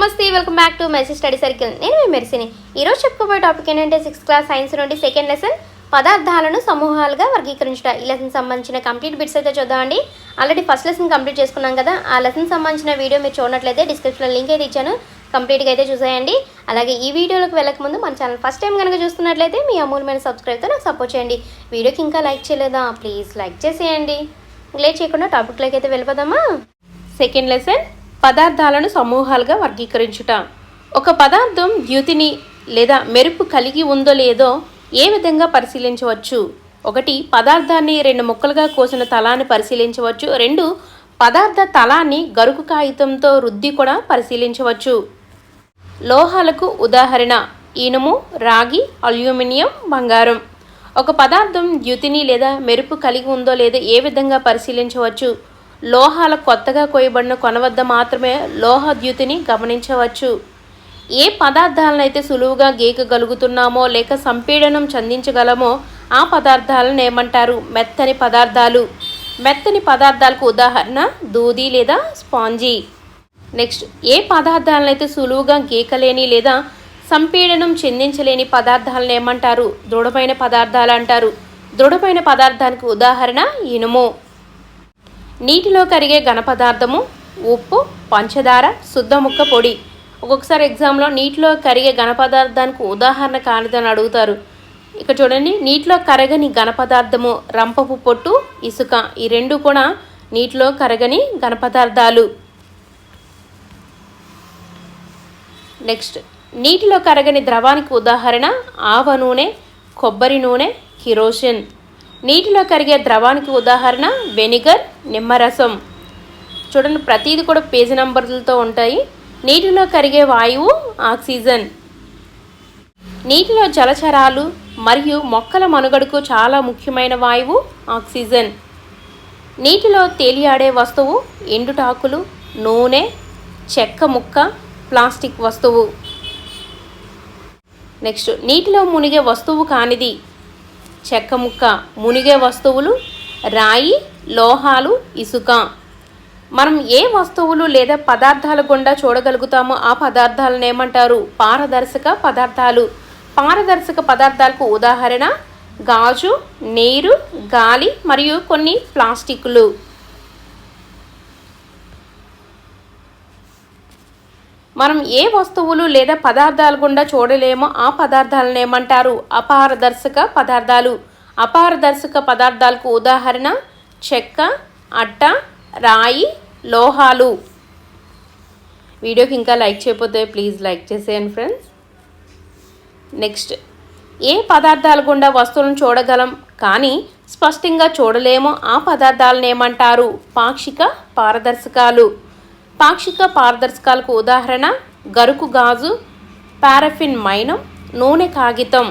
నమస్తే welcome back to message study circle నేను మీ మెరిసిని ఈరోజు చెప్పుకోబోయే టాపిక్ ఏంటంటే సిక్స్త్ క్లాస్ సైన్స్ నుండి సెకండ్ లెసన్ పదార్థాలను సమూహాలుగా వర్గీకరించడం ఈ లెసన్ సంబంధించిన కంప్లీట్ బిట్స్ అయితే చూద్దామండి ఆల్రెడీ ఫస్ట్ లెసన్ కంప్లీట్ చేసుకున్నాం కదా. ఆ లెసన్ సంబంధించిన వీడియో మీరు చూడనట్లయితే డిస్క్రిప్షన్లో లింక్ అయితే ఇచ్చాను. కంప్లీట్గా అయితే చూసేయండి. అలాగే ఈ వీడియోలోకి వెళ్ళకముందు మన ఛానల్ ఫస్ట్ టైం కనుక చూస్తున్నట్లయితే మీ అమూల్యమైన సబ్స్క్రైబ్తో నాకు సపోర్ట్ చేయండి. వీడియోకి ఇంకా లైక్ చేయలేదా? ప్లీజ్ లైక్ చేసేయండి. లేట్ చేయకుండా టాపిక్లోకి అయితే వెళ్ళిపోదామా? సెకండ్ లెసన్ పదార్థాలను సమూహాలుగా వర్గీకరించుట. ఒక పదార్థం ద్యుతిని లేదా మెరుపు కలిగి ఉందో లేదో ఏ విధంగా పరిశీలించవచ్చు? ఒకటి పదార్థాన్ని రెండు ముక్కలుగా కోసిన తలాన్ని పరిశీలించవచ్చు. రెండు పదార్థ తలాన్ని గరుకు కాగితంతో రుద్ది కూడా పరిశీలించవచ్చు. లోహాలకు ఉదాహరణ ఇనుము రాగి అల్యూమినియం బంగారం. ఒక పదార్థం ద్యుతిని లేదా మెరుపు కలిగి ఉందో లేదో ఏ విధంగా పరిశీలించవచ్చు? లోహాల కొత్తగా కోయబడిన కొన వద్ద మాత్రమే లోహ ద్యుతిని గమనించవచ్చు. ఏ పదార్థాలనైతే సులువుగా గీకగలుగుతున్నామో లేక సంపీడనం చెందించగలమో ఆ పదార్థాలను ఏమంటారు? మెత్తని పదార్థాలు. మెత్తని పదార్థాలకు ఉదాహరణ దూది లేదా స్పాంజీ. నెక్స్ట్ ఏ పదార్థాలనైతే సులువుగా గీకలేని లేదా సంపీడనం చెందించలేని పదార్థాలను ఏమంటారు? దృఢమైన పదార్థాలు అంటారు. దృఢమైన పదార్థానికి ఉదాహరణ ఇనుము. నీటిలో కరిగే ఘనపదార్థము ఉప్పు పంచదార శుద్ధ ముక్క పొడి. ఒక్కొక్కసారి ఎగ్జామ్లో నీటిలో కరిగే ఘనపదార్థానికి ఉదాహరణ కానిదని అడుగుతారు. ఇక్కడ చూడండి నీటిలో కరగని ఘనపదార్థము రంపపు పొట్టు ఇసుక ఈ రెండు కూడా నీటిలో కరగని ఘనపదార్థాలు. నెక్స్ట్ నీటిలో కరగని ద్రవానికి ఉదాహరణ ఆవ నూనె కొబ్బరి నూనె కిరోసిన్. నీటిలో కరిగే ద్రవానికి ఉదాహరణ వెనిగర్ నిమ్మరసం. చూడండి ప్రతిదీ కూడా పేజీ నంబర్లతో ఉంటాయి. నీటిలో కరిగే వాయువు ఆక్సిజన్. నీటిలో జలచరాలు మరియు మొక్కల మనుగడకు చాలా ముఖ్యమైన వాయువు ఆక్సిజన్. నీటిలో తేలియాడే వస్తువు ఎండుటాకులు నూనె చెక్క ముక్క ప్లాస్టిక్ వస్తువు. నెక్స్ట్ నీటిలో మునిగే వస్తువు కానిది. చెక్క ముక్క మునిగే వస్తువులు రాయి లోహాలు ఇసుక. మనం ఏ వస్తువులు లేదా పదార్థాల గుండా చూడగలుగుతామో ఆ పదార్థాలను ఏమంటారు? పారదర్శక పదార్థాలు. పారదర్శక పదార్థాలకు ఉదాహరణ గాజు నీరు గాలి మరియు కొన్ని ప్లాస్టిక్లు. మనం ఏ వస్తువులు లేదా పదార్థాల గుండా చూడలేమో ఆ పదార్థాలను ఏమంటారు? అపారదర్శక పదార్థాలు. అపారదర్శక పదార్థాలకు ఉదాహరణ చెక్క అట్ట రాయి లోహాలు. వీడియోకి ఇంకా లైక్ చేయకపోతే ప్లీజ్ లైక్ చేసేయండి ఫ్రెండ్స్. నెక్స్ట్ ఏ పదార్థాల గుండా వస్తువులను చూడగలం? కానీ స్పష్టంగా చూడలేమో. ఆ పదార్థాలను ఏమంటారు? పాక్షిక పారదర్శకాలు. పాక్షిక పారదర్శకాలకు ఉదాహరణ గరుకు గాజు పారఫిన్ మైనం నూనె కాగితం.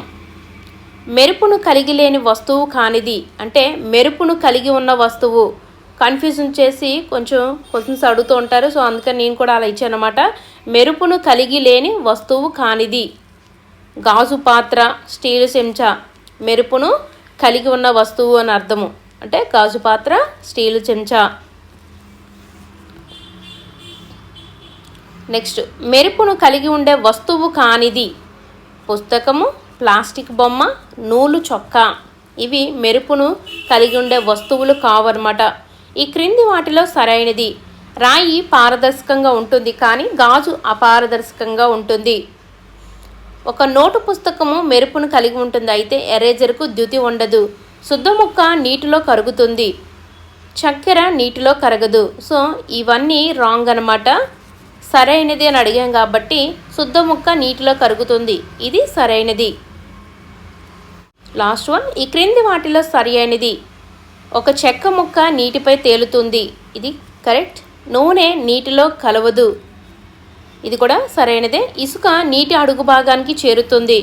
మెరుపును కలిగి లేని వస్తువు కానిది. అంటే మెరుపును కలిగి ఉన్న వస్తువు. కన్ఫ్యూజన్ చేసి కొంచెం క్వశ్చన్స్ అడుగుతూ ఉంటారు. సో అందుకని నేను కూడా అలా ఇచ్చాను అనమాట మెరుపును కలిగి లేని వస్తువు కానిది. గాజు పాత్ర స్టీల్ చెంచా. మెరుపును కలిగి ఉన్న వస్తువు అని అర్థము. అంటే గాజు పాత్ర స్టీల్ చెంచా. నెక్స్ట్ మెరుపును కలిగి ఉండే వస్తువు కానిది. పుస్తకము ప్లాస్టిక్ బొమ్మ నూలు చొక్కా. ఇవి మెరుపును కలిగి ఉండే వస్తువులు కావన్నమాట. ఈ క్రింది వాటిలో సరైనది. రాయి పారదర్శకంగా ఉంటుంది కానీ గాజు అపారదర్శకంగా ఉంటుంది. ఒక నోటు పుస్తకము మెరుపును కలిగి ఉంటుంది. అయితే ఎరేజర్కు ద్యుతి ఉండదు. శుద్ధ ముక్క నీటిలో కరుగుతుంది. చక్కెర నీటిలో కరగదు. సో ఇవన్నీ రాంగ్ అనమాట సరైనది అని అడిగాం కాబట్టి శుద్ధ ముక్క నీటిలో కరుగుతుంది. ఇది సరైనది. లాస్ట్ వన్ ఈ క్రింది వాటిలో సరి అయినది. ఒక చెక్క ముక్క నీటిపై తేలుతుంది. ఇది కరెక్ట్ నూనె నీటిలో కలవదు. ఇది కూడా సరైనదే ఇసుక నీటి అడుగు భాగానికి చేరుతుంది.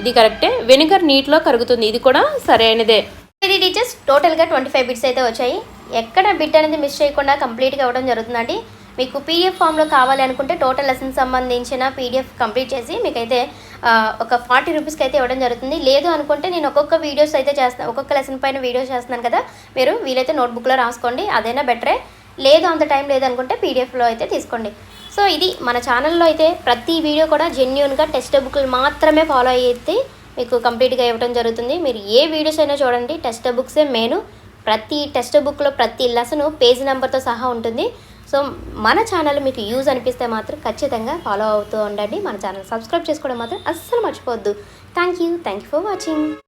ఇది కరెక్టే వెనిగర్ నీటిలో కరుగుతుంది. ఇది కూడా సరైనదే ఇది టీచర్స్ టోటల్గా ట్వంటీ ఫైవ్ బిట్స్ అయితే వచ్చాయి. ఎక్కడ బిట్ అనేది మిస్ చేయకుండా కంప్లీట్గా ఇవ్వడం జరుగుతుందండి. మీకు పీడిఎఫ్ ఫామ్లో కావాలి అనుకుంటే టోటల్ లెసన్ సంబంధించిన పీడిఎఫ్ కంప్లీట్ చేసి మీకైతే ఒక ఫార్టీ రూపీస్కి అయితే ఇవ్వడం జరుగుతుంది. లేదు అనుకుంటే నేను ఒక్కొక్క వీడియోస్ అయితే చేస్తాను ఒక్కొక్క లెసన్ పైన వీడియోస్ చేస్తున్నాను కదా మీరు వీలైతే నోట్బుక్లో రాసుకోండి అదైనా బెటరే. లేదు అంత టైం లేదనుకుంటే పీడిఎఫ్లో అయితే తీసుకోండి. సో ఇది మన ఛానల్లో అయితే ప్రతి వీడియో కూడా జెన్యున్గా టెక్స్ట్ బుక్లు మాత్రమే ఫాలో అయితే మీకు కంప్లీట్గా ఇవ్వడం జరుగుతుంది. మీరు ఏ వీడియోస్ అయినా చూడండి టెక్స్ట్ బుక్సే మెయిన్. ప్రతి టెక్స్ట్ బుక్లో ప్రతి లెసన్ పేజ్ నెంబర్తో సహా ఉంటుంది. సో మన ఛానల్ మీకు యూజ్ అనిపిస్తే మాత్రం ఖచ్చితంగా ఫాలో అవుతూ ఉండండి. మన ఛానల్ సబ్స్క్రైబ్ చేసుకోవడం మాత్రం అస్సలు మర్చిపోవద్దు. Thank you thank you for watching.